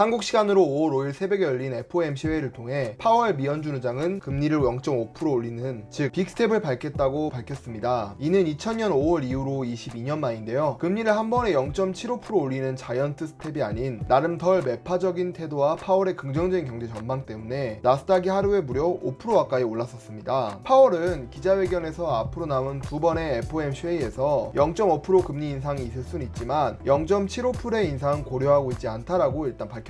한국 시간으로 5월 5일 새벽에 열린 FOMC 회의를 통해 파월 미연준 의장은 금리를 0.5% 올리는 즉 빅스텝을 밟겠다고 밝혔습니다. 이는 2000년 5월 이후로 22년 만인데요. 금리를 한 번에 0.75% 올리는 자이언트 스텝이 아닌 나름 덜 매파적인 태도와 파월의 긍정적인 경제 전망 때문에 나스닥이 하루에 무려 5% 가까이 올랐었습니다. 파월은 기자회견에서 앞으로 남은 두 번의 FOMC 회의에서 0.5% 금리 인상이 있을 수는 있지만 0.75%의 인상은 고려하고 있지 않다라고 일단 밝혔습니다.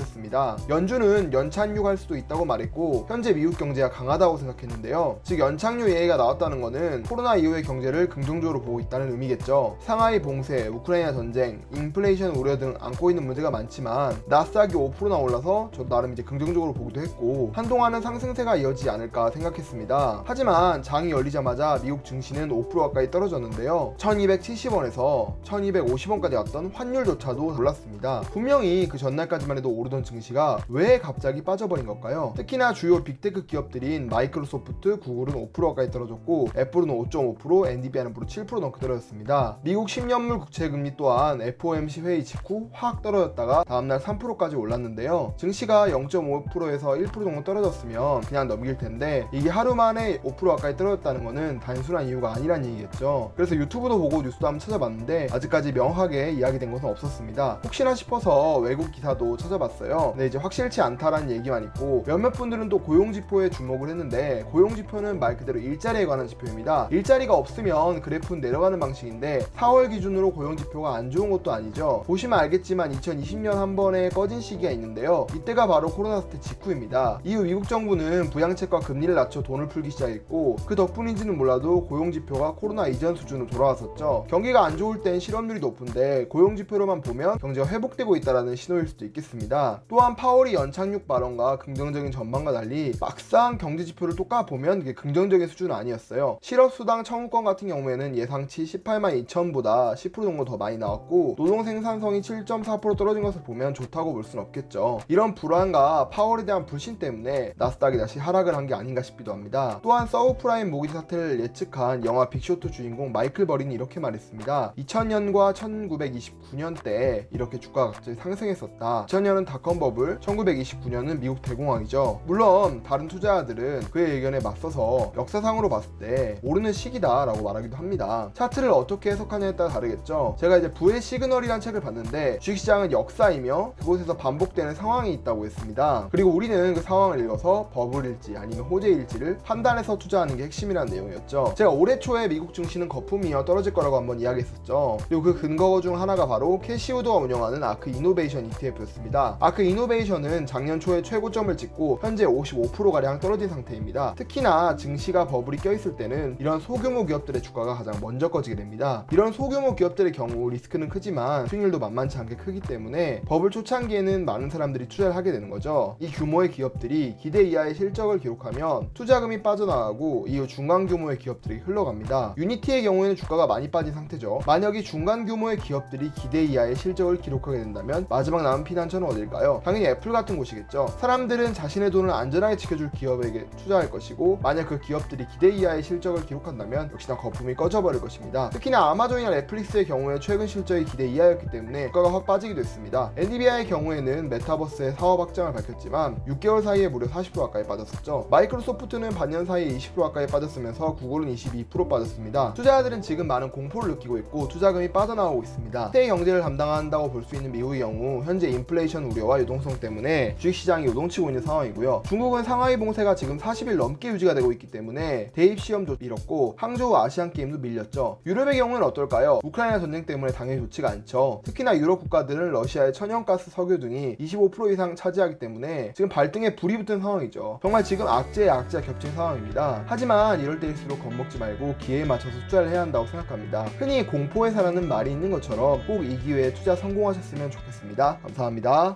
연준은 연착륙 할 수도 있다고 말했고 현재 미국 경제가 강하다고 생각했는데요. 즉 연착륙 얘기가 나왔다는 것은 코로나 이후의 경제를 긍정적으로 보고 있다는 의미겠죠. 상하이 봉쇄, 우크라이나 전쟁, 인플레이션 우려 등 안고 있는 문제가 많지만 나스닥이 5%나 올라서 저도 나름 이제 긍정적으로 보기도 했고 한동안은 상승세가 이어지지 않을까 생각했습니다. 하지만 장이 열리자마자 미국 증시는 5% 가까이 떨어졌는데요. 1270원에서 1250원까지 왔던 환율조차도 올랐습니다. 분명히 그 전날까지만 해도 오르 던 증시가 왜 갑자기 빠져버린 걸까요? 특히나 주요 빅테크 기업들인 마이크로소프트, 구글은 5% 가까이 떨어졌고 애플은 5.5%, 엔디비아는 무려 7% 넘게 떨어졌습니다. 미국 10년물 국채 금리 또한 FOMC 회의 직후 확 떨어졌다가 다음날 3%까지 올랐는데요. 증시가 0.5%에서 1% 정도 떨어졌으면 그냥 넘길 텐데 이게 하루 만에 5% 가까이 떨어졌다는 것은 단순한 이유가 아니란 얘기겠죠. 그래서 유튜브도 보고 뉴스도 한번 찾아봤는데 아직까지 명확하게 이야기된 것은 없었습니다. 혹시나 싶어서 외국 기사도 찾아봤 어요. 근데 이제 확실치 않다라는 얘기만 있고 몇몇 분들은 또 고용지표에 주목을 했는데 고용지표는 말 그대로 일자리에 관한 지표입니다. 일자리가 없으면 그래프는 내려가는 방식인데 4월 기준으로 고용지표가 안 좋은 것도 아니죠. 보시면 알겠지만 2020년 한 번에 꺼진 시기가 있는데요. 이때가 바로 코로나 사태 직후입니다. 이후 미국 정부는 부양책과 금리를 낮춰 돈을 풀기 시작했고 그 덕분인지는 몰라도 고용지표가 코로나 이전 수준으로 돌아왔었죠. 경기가 안 좋을 땐 실업률이 높은데 고용지표로만 보면 경제가 회복되고 있다는 신호일 수도 있겠습니다. 또한 파월이 연착륙 발언과 긍정적인 전망과 달리 막상 경제 지표를 똑까 보면 그게 긍정적인 수준은 아니었어요. 실업수당 청구권 같은 경우에는 예상치 18만 2천보다 10% 정도 더 많이 나왔고 노동 생산성이 7.4% 떨어진 것을 보면 좋다고 볼 수는 없겠죠. 이런 불안과 파월에 대한 불신 때문에 나스닥이 다시 하락을 한 게 아닌가 싶기도 합니다. 또한 서브프라임 모기 사태를 예측한 영화 빅쇼트 주인공 마이클 버린이 이렇게 말했습니다. 2000년과 1929년 때 이렇게 주가가 갑자기 상승했었다. 2000년은 닷컴 버블, 1929년은 미국 대공황이죠. 물론 다른 투자자들은 그의 의견에 맞서서 역사상으로 봤을 때 오르는 시기다 라고 말하기도 합니다. 차트를 어떻게 해석하냐에 따라 다르겠죠. 제가 이제 부의 시그널이라는 책을 봤는데 주식시장은 역사이며 그곳에서 반복되는 상황이 있다고 했습니다. 그리고 우리는 그 상황을 읽어서 버블일지 아니면 호재일지를 판단해서 투자하는 게 핵심이라는 내용이었죠. 제가 올해 초에 미국 증시는 거품이어 떨어질 거라고 한번 이야기했었죠. 그리고 그 근거 중 하나가 바로 캐시우드가 운영하는 아크 이노베이션 ETF였습니다. 아크 이노베이션은 작년 초에 최고점을 찍고 현재 55%가량 떨어진 상태입니다. 특히나 증시가 버블이 껴있을 때는 이런 소규모 기업들의 주가가 가장 먼저 꺼지게 됩니다. 이런 소규모 기업들의 경우 리스크는 크지만 수익률도 만만치 않게 크기 때문에 버블 초창기에는 많은 사람들이 투자를 하게 되는 거죠. 이 규모의 기업들이 기대 이하의 실적을 기록하면 투자금이 빠져나가고 이후 중간 규모의 기업들이 흘러갑니다. 유니티의 경우에는 주가가 많이 빠진 상태죠. 만약 이 중간 규모의 기업들이 기대 이하의 실적을 기록하게 된다면 마지막 남은 피난처는 어딜까 요? 당연히 애플 같은 곳이겠죠. 사람들은 자신의 돈을 안전하게 지켜줄 기업에게 투자할 것이고 만약 그 기업들이 기대 이하의 실적을 기록한다면 역시나 거품이 꺼져버릴 것입니다. 특히나 아마존이나 넷플릭스의 경우에 최근 실적이 기대 이하였기 때문에 주가가 확 빠지기도 했습니다. 엔디비아의 경우에는 메타버스의 사업 확장을 밝혔지만 6개월 사이에 무려 40% 가까이 빠졌었죠. 마이크로소프트는 반년 사이에 20% 가까이 빠졌으면서 구글은 22% 빠졌습니다. 투자자들은 지금 많은 공포를 느끼고 있고 투자금이 빠져나오고 있습니다. 세계 경제를 담당한다고 볼 수 있는 미국의 경우 현재 인플레이션 우려 와 유동성 때문에 주식시장이 요동치고 있는 상황이고요. 중국은 상하이 봉쇄가 지금 40일 넘게 유지가 되고 있기 때문에 대입 시험도 미뤘고 항저우 아시안 게임도 밀렸죠. 유럽의 경우는 어떨까요? 우크라이나 전쟁 때문에 당연히 좋지가 않죠. 특히나 유럽 국가들은 러시아의 천연가스, 석유 등이 25% 이상 차지하기 때문에 지금 발등에 불이 붙은 상황이죠. 정말 지금 악재에 악재가 겹친 상황입니다. 하지만 이럴 때일수록 겁먹지 말고 기회에 맞춰서 투자를 해야 한다고 생각합니다. 흔히 공포의 사라는 말이 있는 것처럼 꼭 이 기회에 투자 성공하셨으면 좋겠습니다. 감사합니다.